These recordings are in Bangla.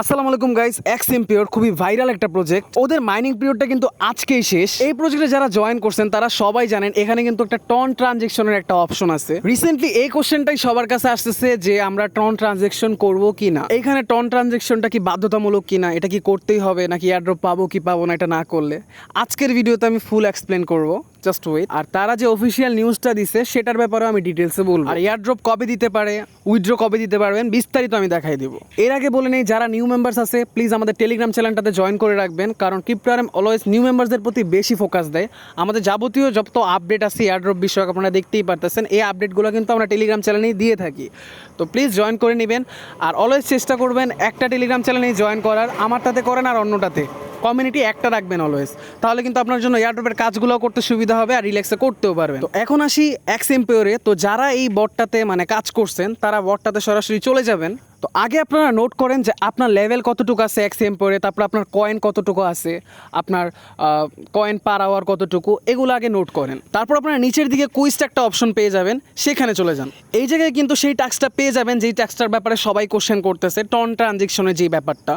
আসসালামু আলাইকুম গাইস এক্স এমপিওর খুবই ভাইরাল একটা প্রজেক্ট ওদের মাইনিং পিরিয়ডটা কিন্তু আজকেই শেষ। এই প্রজেক্টে যারা জয়েন করছেন, তারা সবাই জানেন, এখানে কিন্তু একটা টন ট্রানজেকশনের একটা অপশন আছে। রিসেন্টলি এই কোশ্চেনটাই সবার কাছে আসতেছে যে আমরা টন ট্রানজেকশন করব কি না এখানে টন ট্রানজেকশনটা কি বাধ্যতামূলক কি না এটা কি করতেই হবে, নাকি এয়ারড্রপ পাবো কি পাবো না, এটা না করলে? আজকের ভিডিওতে আমি ফুল এক্সপ্লেন করব। জাস্ট ওয়েট আর তারা যে অফিসিয়াল নিউজটা দিছে সেটার ব্যাপারেও আমি ডিটেলসে বলব। আর এয়ারড্রপ কবে দিতে পারে উইথড্র কবে দিতে পারবেন বিস্তারিত আমি দেখাই দিব। এর আগে বলে নেই যারা নিউ মেম্বার্স আছে প্লিজ আমাদের টেলিগ্রাম চ্যানেলটাতে জয়েন করে রাখবেন কারণ ক্রিপ্টোয়ারেম অলওয়েজ নিউ মেম্বারসদের প্রতি বেশি ফোকাস দেয়। আমাদের যাবতীয় যত আপডেট আছে এয়ারড্রপ বিষয়ক আপনারা দেখতেই পারতেছেন এই আপডেটগুলো কিন্তু আমরা টেলিগ্রাম চ্যানেলেই দিয়ে থাকি। তো প্লিজ জয়েন করে নেবেন আর অলওয়েজ চেষ্টা করবেন একটা টেলিগ্রাম চ্যানেলেই জয়েন করার আমারটাতে করেন আর অন্যটাতে। কমিউনিটি একটা রাখবেন অলওয়েজ তাহলে কিন্তু আপনার জন্য এয়ারড্রপের কাজগুলো করতে সুবিধা হবে আর রিল্যাক্সে করতেও পারবেন। তো এখন আসি এক্স এমপিওরে তো যারা এই বটটাতে মানে কাজ করছেন, তারা বটটাতে সরাসরি চলে যাবেন। তো আগে আপনারা নোট করেন যে আপনার লেভেল কতটুকু আছে এক্স এমপিওরে তারপর আপনার কয়েন কতটুকু আছে, আপনার কয়েন পার আওয়ার কতটুকু, এগুলো আগে নোট করেন। তারপর আপনারা নিচের দিকে কুইজটা একটা অপশন পেয়ে যাবেন, সেখানে চলে যান। এই জায়গায় কিন্তু সেই ট্যাক্সটা পেয়ে যাবেন, যেই ট্যাক্সটার ব্যাপারে সবাই কোশ্চেন করতেছে টন ট্রানজেকশনের যে ব্যাপারটা,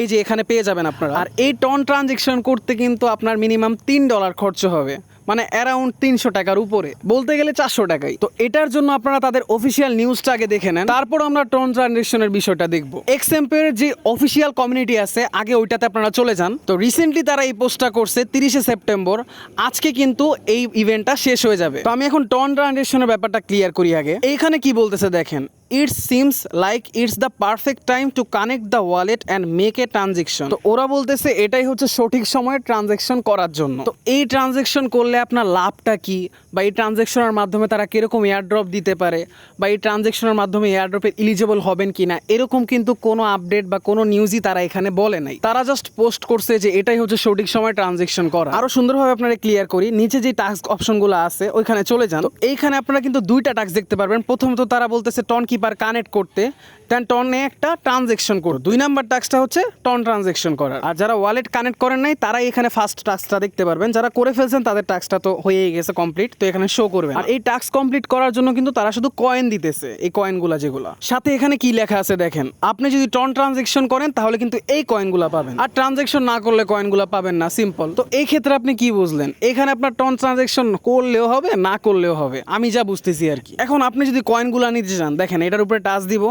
এই যে এখানে পেয়ে যাবেন আপনারা। আর এই টন ট্রানজেকশন করতে কিন্তু আপনার মিনিমাম তিন ডলার খরচ হবে। মানে অ্যারাউন্ড তিনশো টাকার উপরে। বলতে গেলে চারশো টাকাই। তো এটার জন্য আপনারা তাদের অফিসিয়াল নিউজটা আগে দেখে নেন। তারপর আমরা টন ট্রানজেকশনের বিষয়টা দেখব। এক্সএম্পের যে অফিসিয়াল কমিউনিটি আছে, আগে ওইটাতে আপনারা চলে যান। তো রিসেন্টলি তারা এই পোস্টটা করছে, তিরিশে সেপ্টেম্বর আজকে কিন্তু এই ইভেন্টটা শেষ হয়ে যাবে। তো আমি এখন টন ট্রানজেকশনের ব্যাপারটা ক্লিয়ার করি আগে। এইখানে কি বলতেছে দেখেন it's seems like it's the perfect time to connect the wallet and make a transaction. তো ওরা বলতেছে এটাই হচ্ছে সঠিক সময়ে ট্রানজেকশন করার জন্য। তো এই ট্রানজেকশন করলে আপনার লাভটা কি? বা এই ট্রানজেকশনের মাধ্যমে তারা কীরকম এয়ারড্রপ দিতে পারে? বা এই ট্রানজেকশনের মাধ্যমে এয়ারড্রপে এলিজিবল হবেন কি না এরকম কিন্তু কোনো আপডেট বা কোনো নিউজই তারা এখানে বলে নাই। তারা জাস্ট পোস্ট করছে যে এটাই হচ্ছে সঠিক সময় ট্রানজেকশন করা। আরও সুন্দরভাবে আপনারা ক্লিয়ার করি, নিচে যে টাস্ক অপশনগুলো আছে, ওইখানে চলে যান। তো এইখানে আপনারা কিন্তু দুইটা টাস্ক দেখতে পারবেন। প্রথমত তারা বলতেছে টন কিপার কানেক্ট করতে, দেন টনে একটা ট্রানজেকশন করো। দুই নাম্বার টাস্কটা হচ্ছে টন ট্রানজেকশন করার। আর যারা ওয়ালেট কানেক্ট করেন নাই, তারাই এখানে ফার্স্ট টাস্কটা দেখতে পারবেন। যারা করে ফেলছেন, তাদের টাস্কটা তো হয়েই গেছে কমপ্লিট তো এখানে শো করবে আর এই টাস্ক কমপ্লিট করার জন্য কিন্তু তারা শুধু কয়েন দিতেছে, এই কয়েনগুলো যেগুলো। সাথে এখানে কি লেখা আছে দেখেন, আপনি যদি টন ট্রানজেকশন করেন, তাহলে কিন্তু এই কয়েনগুলো পাবেন। আর ট্রানজেকশন না করলে কয়েনগুলো পাবেন না সিম্পল তো এই ক্ষেত্রে আপনি কি বুঝলেন? এখানে আপনার টন ট্রানজেকশন করলেও হবে, না করলেও হবে। আমি যা বুঝতেছি আর কি। এখন আপনি যদি কয়েনগুলো নিতে চান, দেখেন এটার উপরে টাচ দিব।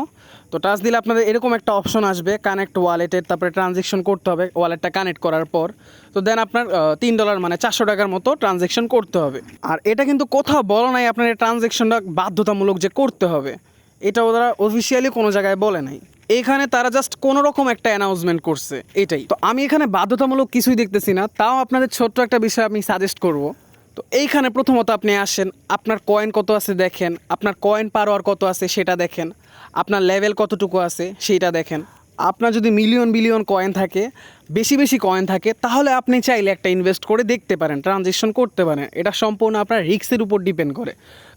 তো টাচ দিলে আপনাদের এরকম একটা অপশন আসবে কানেক্ট ওয়ালেটের তারপরে ট্রানজেকশন করতে হবে ওয়ালেটটা কানেক্ট করার পর। তো দেন আপনার তিন ডলার মানে চারশো টাকার মতো ট্রানজেকশন করতে হবে। আর এটা কিন্তু কোথাও বলো নাই আপনার এই ট্রানজেকশনটা বাধ্যতামূলক যে করতে হবে। এটা ওরা অফিসিয়ালি কোনো জায়গায় বলে নাই। এখানে তারা জাস্ট কোনো রকম একটা অ্যানাউন্সমেন্ট করছে, এটাই। তো আমি এখানে বাধ্যতামূলক কিছুই দেখতেছি না, তাও আপনাদের ছোট্ট একটা বিষয় আমি সাজেস্ট করব। তো এইখানে প্রথমত আপনি আসেন, আপনার কয়েন কত আছে দেখেন, আপনার কয়েন পারোয়ার কত আছে সেটা দেখেন, আপনার লেভেল কতটুকু আছে সেইটা দেখেন। আপনার যদি মিলিয়ন বিলিয়ন কয়েন থাকে, বেশি বেশি কয়েন থাকে, তাহলে আপনি চাইলে একটা ইনভেস্ট করে দেখতে পারেন ট্রানজেকশন করতে পারেন। এটা সম্পূর্ণ আপনার রিস্কের উপর ডিপেন্ড করে।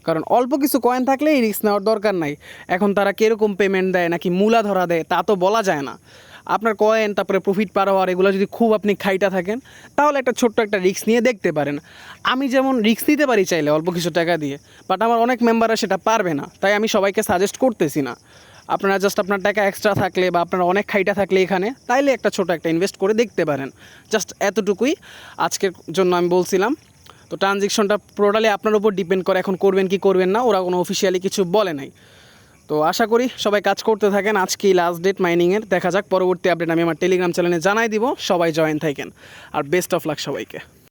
কারণ অল্প কিছু কয়েন থাকলে এই রিস্ক নেওয়ার দরকার নাই। এখন তারা কীরকম পেমেন্ট দেয় নাকি মূলা ধরা দেয়, তা তো বলা যায় না। আপনার কয়েন তারপরে প্রফিট পার হওয়ার এগুলো যদি খুব আপনি খাইটা থাকেন, তাহলে একটা ছোট্ট একটা রিস্ক নিয়ে দেখতে পারেন। আমি যেমন রিস্ক নিতে পারি চাইলে অল্প কিছু টাকা দিয়ে বাট আমার অনেক মেম্বাররা সেটা পারবে না, তাই আমি সবাইকে সাজেস্ট করতেছি না। আপনারা জাস্ট আপনার টাকা এক্সট্রা থাকলে বা আপনার অনেক খাইটা থাকলে এখানে, তাইলে একটা ছোট একটা ইনভেস্ট করে দেখতে পারেন। জাস্ট এতটুকুই আজকের জন্য আমি বলছিলাম। তো ট্রানজেকশনটা টোটালি আপনার উপর ডিপেন্ড করে, এখন করবেন কি করবেন না, ওরা কোনো অফিসিয়ালি কিছু বলে নাই। তো আশা করি সবাই কাজ করতে থাকেন। আজকে লাস্ট ডেট মাইনিংয়ের দেখা যাক, পরবর্তী আপডেট আমি আমার টেলিগ্রাম চ্যানেলে জানাই দিব। সবাই জয়েন থাকেন। আর বেস্ট অফ লাক সবাইকে।